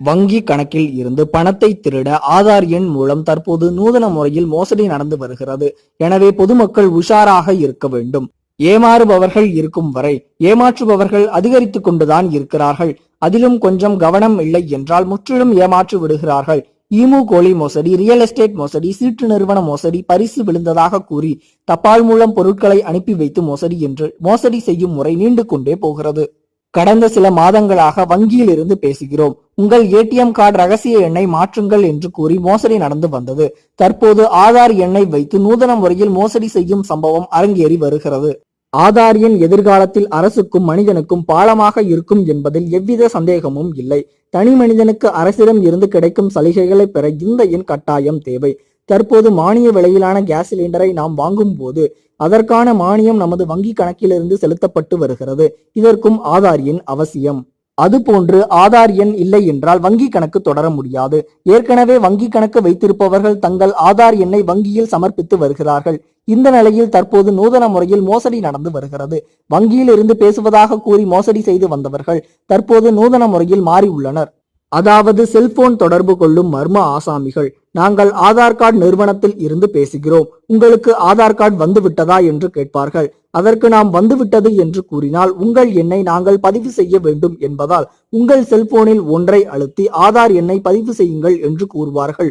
வங்கி கணக்கில் இருந்து பணத்தை திருட ஆதார் எண் மூலம் தற்போது நூதன முறையில் மோசடி நடந்து வருகிறது. எனவே பொதுமக்கள் உஷாராக இருக்க வேண்டும். ஏமாறுபவர்கள் இருக்கும் வரை ஏமாற்றுபவர்கள் அதிகரித்துக் கொண்டுதான் இருக்கிறார்கள். அதிலும் கொஞ்சம் கவனம் இல்லை என்றால் முற்றிலும் ஏமாற்றி விடுகிறார்கள். ஈமு கோழி மோசடி ரியல் எஸ்டேட் மோசடி சீட்டு நிறுவன மோசடி பரிசு விழுந்ததாக கூறி தபால் மூலம் பொருட்களை அனுப்பி வைத்து மோசடி என்று மோசடி செய்யும் முறை நீண்டு கொண்டே போகிறது. கடந்த சில மாதங்களாக வங்கியில் இருந்து பேசுகிறோம். உங்கள் ஏடிஎம் கார்டு ரகசிய எண்ணை மாற்றுங்கள் என்று கூறி மோசடி நடந்து வந்தது. தற்போது ஆதார் எண்ணை வைத்து நூதன முறையில் மோசடி செய்யும் சம்பவம் அரங்கேறி வருகிறது. ஆதார் எண் எதிர்காலத்தில் அரசுக்கும் மனிதனுக்கும் பாலமாக இருக்கும் என்பதில் எவ்வித சந்தேகமும் இல்லை. தனி மனிதனுக்கு அரசிடம் இருந்து கிடைக்கும் சலுகைகளை பெற இந்த எண் கட்டாயம் தேவை. தற்போது மானிய விலையிலான கேஸ் சிலிண்டரை நாம் வாங்கும் போது அதற்கான மானியம் நமது வங்கி கணக்கிலிருந்து செலுத்தப்பட்டு வருகிறது. இதற்கும் ஆதார் எண் அவசியம். அதுபோன்று ஆதார் எண் இல்லை என்றால் வங்கி கணக்கு தொடர முடியாது. ஏற்கனவே வங்கி கணக்கு வைத்திருப்பவர்கள் தங்கள் ஆதார் எண்ணை வங்கியில் சமர்ப்பித்து வருகிறார்கள். இந்த நிலையில் தற்போது நூதன முறையில் மோசடி நடந்து வருகிறது. வங்கியில் இருந்து பேசுவதாக கூறி மோசடி செய்து வந்தவர்கள் தற்போது நூதன முறையில் மாறியுள்ளனர் அதாவது செல்போன் தொடர்பு கொள்ளும் மர்ம ஆசாமிகள். நாங்கள் ஆதார் கார்டு நிறுவனத்தில் இருந்து பேசுகிறோம். உங்களுக்கு ஆதார் கார்டு வந்து விட்டதா என்று கேட்பார்கள். அதற்கு நாம் வந்துவிட்டது என்று கூறினால் உங்கள் எண்ணை நாங்கள் பதிவு செய்ய வேண்டும் என்பதால் உங்கள் செல்போனில் ஒன்றை அழுத்தி ஆதார் எண்ணை பதிவு செய்யுங்கள் என்று கூறுவார்கள்.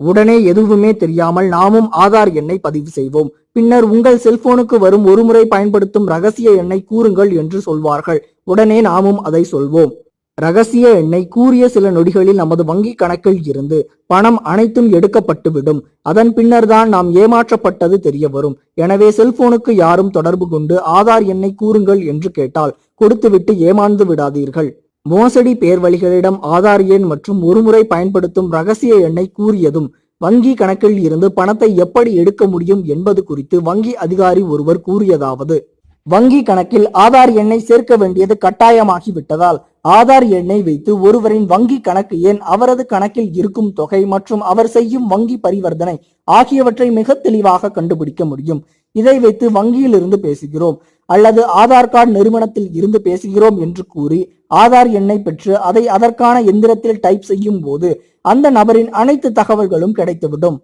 உடனே எதுவுமே தெரியாமல் நாமும் ஆதார் எண்ணை பதிவு செய்வோம். பின்னர் உங்கள் செல்போனுக்கு வரும் ஒருமுறை பயன்படுத்தும் ரகசிய எண்ணை கூறுங்கள் என்று சொல்வார்கள். உடனே நாமும் அதை சொல்வோம். ரகசிய எண்ணை கூறிய சில நொடிகளில் நமது வங்கி கணக்கில் இருந்து பணம் அனைத்தும் எடுக்கப்பட்டுவிடும். அதன் பின்னர் தான் நாம் ஏமாற்றப்பட்டது தெரிய வரும் எனவே செல்போனுக்கு யாரும் தொடர்பு கொண்டு ஆதார் எண்ணை கூறுங்கள் என்று கேட்டால் கொடுத்துவிட்டு ஏமாந்து விடாதீர்கள். மோசடி பேர்வழிகளிடம் ஆதார் எண் மற்றும் ஒருமுறை பயன்படுத்தும் ரகசிய எண்ணை கூறியதும் வங்கி கணக்கில் இருந்து பணத்தை எப்படி எடுக்க முடியும் என்பது குறித்து வங்கி அதிகாரி ஒருவர் கூறியதாவது. வங்கி கணக்கில் ஆதார் எண்ணை சேர்க்க வேண்டியது கட்டாயமாகிவிட்டதால் ஆதார் எண்ணை வைத்து ஒருவரின் வங்கி கணக்கு எண் அவரது கணக்கில் இருக்கும் தொகை மற்றும் அவர் செய்யும் வங்கி பரிவர்த்தனை ஆகியவற்றை மிக தெளிவாக கண்டுபிடிக்க முடியும். இதை வைத்து வங்கியில் இருந்து பேசுகிறோம். அல்லது ஆதார் கார்டு நிறுவனத்தில் இருந்து பேசுகிறோம் என்று கூறி ஆதார் எண்ணை பெற்று அதை அதற்கான எந்திரத்தில் டைப் செய்யும் போது அந்த நபரின் அனைத்து தகவல்களும் கிடைத்துவிடும்.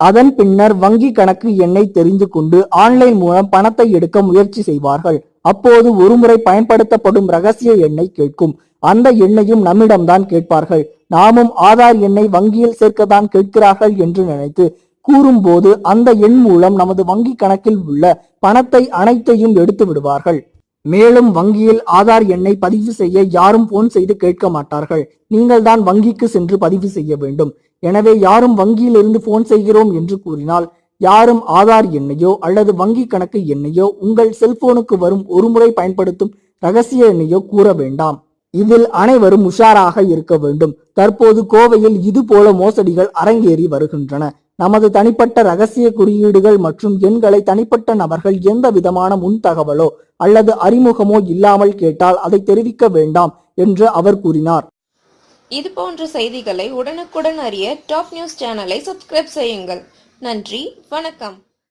அதன் பின்னர் வங்கி கணக்கு எண்ணை தெரிந்து கொண்டு ஆன்லைன் மூலம் பணத்தை எடுக்க முயற்சி செய்வார்கள். அப்போது ஒருமுறை பயன்படுத்தப்படும் ரகசிய எண்ணை கேட்கும். அந்த எண்ணையும் நம்மிடம்தான் கேட்பார்கள். நாமும் ஆதார் எண்ணை வங்கியில் சேர்க்கத்தான் கேட்கிறார்கள் என்று நினைத்து கூறும்போது அந்த எண் மூலம் நமது வங்கி கணக்கில் உள்ள பணத்தை அனைத்தையும் எடுத்து விடுவார்கள். மேலும் வங்கியில் ஆதார் எண்ணை பதிவு செய்ய யாரும் போன் செய்து கேட்க மாட்டார்கள். நீங்கள் தான் வங்கிக்கு சென்று பதிவு செய்ய வேண்டும். எனவே யாரும் வங்கியில் இருந்து போன் செய்கிறோம் என்று கூறினால் யாரும் ஆதார் எண்ணையோ அல்லது வங்கி கணக்கு எண்ணையோ உங்கள் செல்போனுக்கு வரும் ஒருமுறை பயன்படுத்தும் ரகசிய எண்ணையோ கூற வேண்டாம். இதில் அனைவரும் உஷாராக இருக்க வேண்டும். தற்போது கோவையில் இது போல மோசடிகள் அரங்கேறி வருகின்றன. நமது தனிப்பட்ட ரகசிய குறியீடுகள் மற்றும் எண்களை தனிப்பட்ட நபர்கள் எந்த விதமான முன் தகவலோ அல்லது அறிமுகமோ இல்லாமல் கேட்டால் அதை தெரிவிக்க வேண்டாம் என்று அவர் கூறினார். இது போன்ற செய்திகளை உடனுக்குடன் அறிய டாப் நியூஸ் சேனலை சப்ஸ்கிரைப் செய்யுங்கள். நன்றி. வணக்கம்.